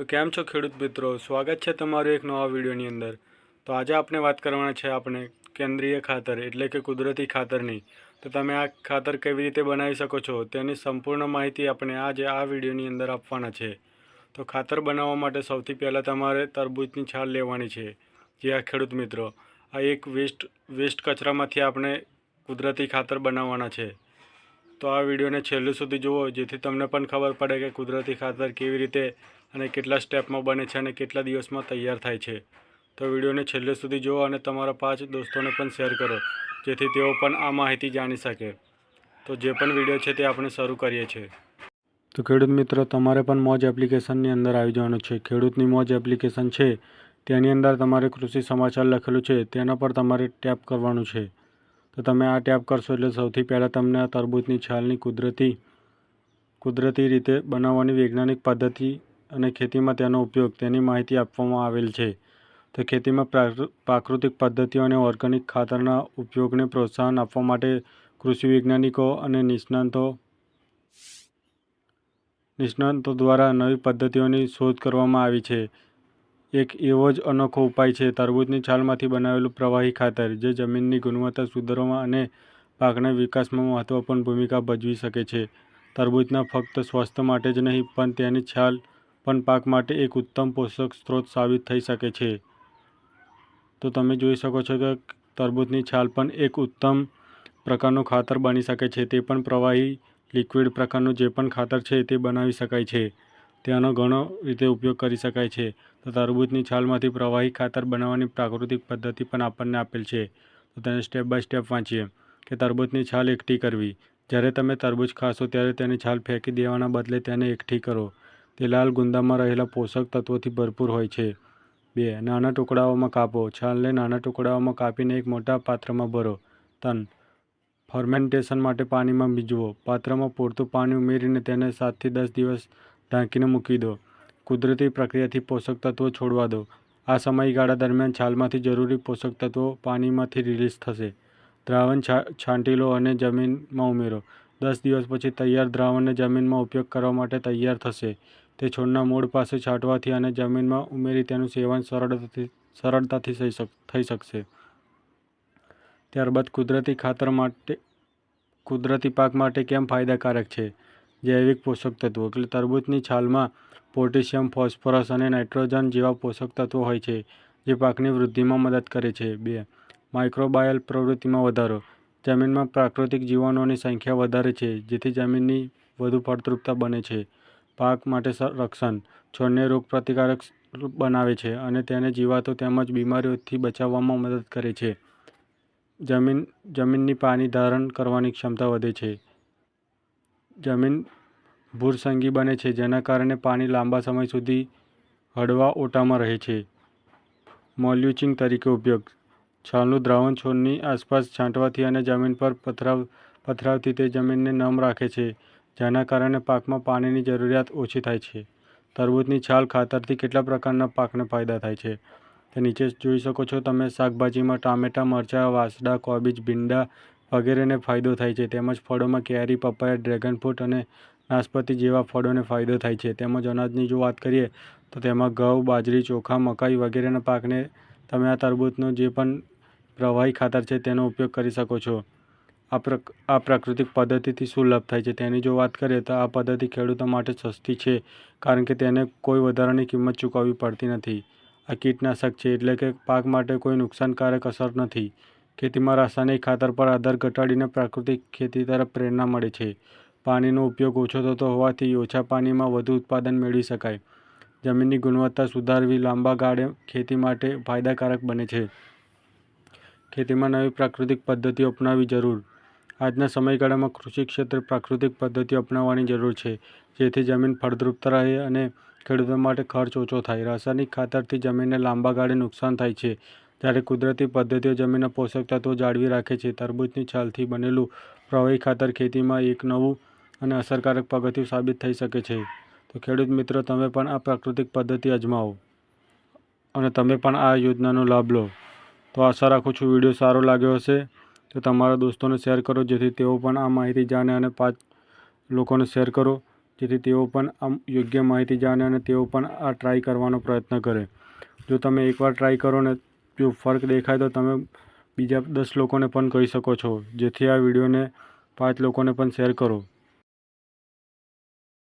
તો કેમ છો ખેડૂત મિત્રો? સ્વાગત છે તમારું એક નવા વિડીયોની અંદર. તો આજે આપણે વાત કરવાના છે આપણે કેન્દ્રીય ખાતર, એટલે કે કુદરતી ખાતરની. તો તમે આ ખાતર કેવી રીતે બનાવી શકો છો તેની સંપૂર્ણ માહિતી આપણે આજે આ વિડીયોની અંદર આપવાના છે. તો ખાતર બનાવવા માટે સૌથી પહેલાં તમારે તરબૂચની છાલ લેવાની છે. જે આ ખેડૂત મિત્રો. આ એક વેસ્ટ વેસ્ટ કચરામાંથી આપણે કુદરતી ખાતર બનાવવાના છે. તો આ વિડીયોને છેલ્લું સુધી જુઓ, જેથી તમને પણ ખબર પડે કે કુદરતી ખાતર કેવી રીતે અને કેટલા સ્ટેપમાં બને છે અને કેટલા દિવસમાં તૈયાર થાય છે. તો વિડીયોને છેલ્લે સુધી જુઓ અને તમારા પાંચ દોસ્તોને પણ શેર કરો, જેથી તેઓ પણ આ માહિતી જાણી શકે. તો જે પણ વીડિયો છે તે આપણે શરૂ કરીએ છીએ. તો ખેડૂત મિત્રો, તમારે પણ મોજ એપ્લિકેશનની અંદર આવી જવાનું છે. ખેડૂતની મોજ એપ્લિકેશન છે. તેની અંદર તમારે કૃષિ સમાચાર લખેલું છે. તેના પર તમારે ટેપ કરવાનું છે. તો તમે આ ટેપ કરશો એટલે સૌથી પહેલાં તમને આ તરબૂચની છાલની કુદરતી કુદરતી રીતે બનાવવાની વૈજ્ઞાનિક પદ્ધતિ અને ખેતીમાં તેનો ઉપયોગ તેની માહિતી આપવામાં આવેલ છે. તો ખેતીમાં પ્રાકૃ- પ્રાકૃતિક પદ્ધતિઓ અને ઓર્ગેનિક ખાતરના ઉપયોગને પ્રોત્સાહન આપવા માટે કૃષિ વૈજ્ઞાનિકો અને નિષ્ણાતો, નિષ્ણાંતો દ્વારા નવી પદ્ધતિઓની શોધ કરવામાં આવી છે. એક એવો જ અનોખો ઉપાય છે. તરબૂચની છાલમાંથી બનાવેલું પ્રવાહી ખાતર, જે જમીનની ગુણવત્તા સુધારવામાં અને પાકના વિકાસમાં મહત્ત્વપૂર્ણ ભૂમિકા ભજવી શકે છે. તરબૂચના ફક્ત સ્વાસ્થ્ય માટે જ નહીં, પણ તેની છાલ પણ પાક માટે એક ઉત્તમ પોષક સ્ત્રોત સાબિત થઈ શકે છે. તો તમે જોઈ શકો છો કે તરબૂચની છાલ પણ એક ઉત્તમ પ્રકારનું ખાતર બની શકે છે. તે પણ પ્રવાહી લિક્વિડ પ્રકારનું જે પણ ખાતર છે તે બનાવી શકાય છે. તેનો ઘણો રીતે ઉપયોગ કરી શકાય છે. તો તરબૂચની છાલમાંથી પ્રવાહી ખાતર બનાવવાની પ્રાકૃતિક પદ્ધતિ પણ આપણને આપેલ છે. તો તેને સ્ટેપ બાય સ્ટેપ વાંચીએ. કે તરબૂચની છાલ એકઠી કરવી. જ્યારે તમે તરબૂચ ખાશો ત્યારે તેની છાલ ફેંકી દેવાના બદલે તેને એકઠી કરો. તે લાલ ગુંદામાં રહેલા પોષક તત્વોથી ભરપૂર હોય છે. બે, નાના ટુકડાઓમાં કાપો. છાલને નાના ટુકડાઓમાં કાપીને એક મોટા પાત્રમાં ભરો. ત્રણ ફર્મેન્ટેશન માટે પાણીમાં ભીજવો. પાત્રમાં પૂરતું પાણી ઉમેરીને તેને સાતથી દસ દિવસ ઢાંકીને મૂકી દો. કુદરતી પ્રક્રિયાથી પોષક તત્વો છોડવા દો. આ સમયગાળા દરમિયાન છાલમાંથી જરૂરી પોષક તત્વો પાણીમાંથી રિલીઝ થશે. દ્રાવણ છાંટી લો અને જમીનમાં ઉમેરો. દસ દિવસ પછી તૈયાર દ્રાવણને જમીનમાં ઉપયોગ કરવા માટે તૈયાર થશે. તે છોડના મૂળ પાસે છાંટવાથી અને જમીનમાં ઉમેરી તેનું સેવન સરળતાથી સરળતાથી થઈ શકશે. ત્યારબાદ કુદરતી ખાતર માટે, કુદરતી પાક માટે કેમ ફાયદાકારક છે? જૈવિક પોષક તત્વો એટલે તરબૂચની છાલમાં પોટેશિયમ, ફોસ્ફરસ અને નાઇટ્રોજન જેવા પોષક તત્વો હોય છે, જે પાકની વૃદ્ધિમાં મદદ કરે છે. બે, માઇક્રોબાયલ પ્રવૃત્તિમાં વધારો. જમીનમાં પ્રાકૃતિક જીવાણુઓની સંખ્યા વધારે છે, જેથી જમીનની વધુ ફળદ્રુપતા બને છે. પાક માટે રક્ષણ. છોડને રોગપ્રતિકારક બનાવે છે અને તેને જીવાતો તેમજ બીમારીઓથી બચાવવામાં મદદ કરે છે. જમીન, જમીનની પાણી ધારણ કરવાની ક્ષમતા વધે છે. જમીન ભૂરસંગી બને છે, જેના કારણે પાણી લાંબા સમય સુધી હળવા ઓટામાં રહે છે. મોલ્યુચિંગ તરીકે ઉપયોગ. છાલનું દ્રાવણ છોડની આસપાસ છાંટવાથી અને જમીન પર પથરાવ, પથરાવથી તે જમીનને નમ રાખે છે, જેના કારણે પાકમાં પાણીની જરૂરિયાત ઓછી થાય છે. તરબૂચની છાલ ખાતરથી કેટલા પ્રકારના પાકને ફાયદા થાય છે? તે નીચે જોઈ શકો છો. તમે શાકભાજીમાં ટામેટાં, મરચાં વાસડા કોબીજ, ભીંડા વગેરેને ફાયદો થાય છે. તેમજ ફળોમાં કેરી, પપૈયા ડ્રેગન ફ્રૂટ અને નાશપાતી જેવા ફળોને ફાયદો થાય છે. તેમજ અનાજની જો વાત કરીએ, તો તેમાં ઘઉં, બાજરી, ચોખા, મકાઈ વગેરેના પાકને તમે આ તરબૂચનો જે પણ પ્રવાહી ખાતર છે તેનો ઉપયોગ કરી શકો છો. આ પ્રક, આ પ્રાકૃતિક પદ્ધતિથી શું લાભ થાય છે? તેની જો વાત કરીએ, તો આ પદ્ધતિ ખેડૂતો માટે સસ્તી છે, કારણ કે તેને કોઈ વધારાની કિંમત ચૂકવવી પડતી નથી. આ કીટનાશક છે, એટલે કે પાક માટે કોઈ નુકસાનકારક અસર નથી. ખેતીમાં રાસાયણિક ખાતર પર આધાર ઘટાડીને પ્રાકૃતિક ખેતી તરફ પ્રેરણા મળે છે. પાણીનો ઉપયોગ ઓછો થતો હોવાથી ઓછા પાણીમાં વધુ ઉત્પાદન મેળવી શકાય. જમીનની ગુણવત્તા સુધારવી લાંબા ગાળે ખેતી માટે ફાયદાકારક બને છે. ખેતીમાં નવી પ્રાકૃતિક પદ્ધતિઓ અપનાવવી જરૂર. આજના સમયગાળામાં કૃષિ ક્ષેત્રે પ્રાકૃતિક પદ્ધતિઓ અપનાવવાની જરૂર છે, જેથી જમીન ફળદ્રુપતા રહે અને ખેડૂતો માટે ખર્ચ ઓછો થાય. રાસાયણિક ખાતરથી જમીનને લાંબા ગાળે નુકસાન થાય છે. જ્યારે કુદરતી પદ્ધતિઓ જમીનના પોષક તત્વો જાળવી રાખે છે, તરબૂચની છાલથી બનેલું પ્રવાહી ખાતર ખેતીમાં એક નવું અને અસરકારક પગથિયું સાબિત થઈ શકે છે. તો ખેડૂત મિત્રો, તમે પણ આ પ્રાકૃતિક પદ્ધતિ અજમાવો અને તમે પણ આ યોજનાનો લાભ લો. તો આશા રાખું છું વીડિયો સારો લાગ્યો હશે. તો તમારા દોસ્તોને શેર કરો, જેથી તેઓ પણ આ માહિતી જાણે અને પાંચ લોકોને શેર કરો, જેથી તેઓ પણ આમ યોગ્ય માહિતી જાણે અને તેઓ પણ આ ટ્રાય કરવાનો પ્રયત્ન કરે. જો તમે એકવાર ટ્રાય કરો ને જો ફર્ક દેખાય તો તમે બીજા દસ લોકોને પણ કહી શકો છો. જેથી આ વિડીયોને પાંચ લોકોને પણ શેર કરો.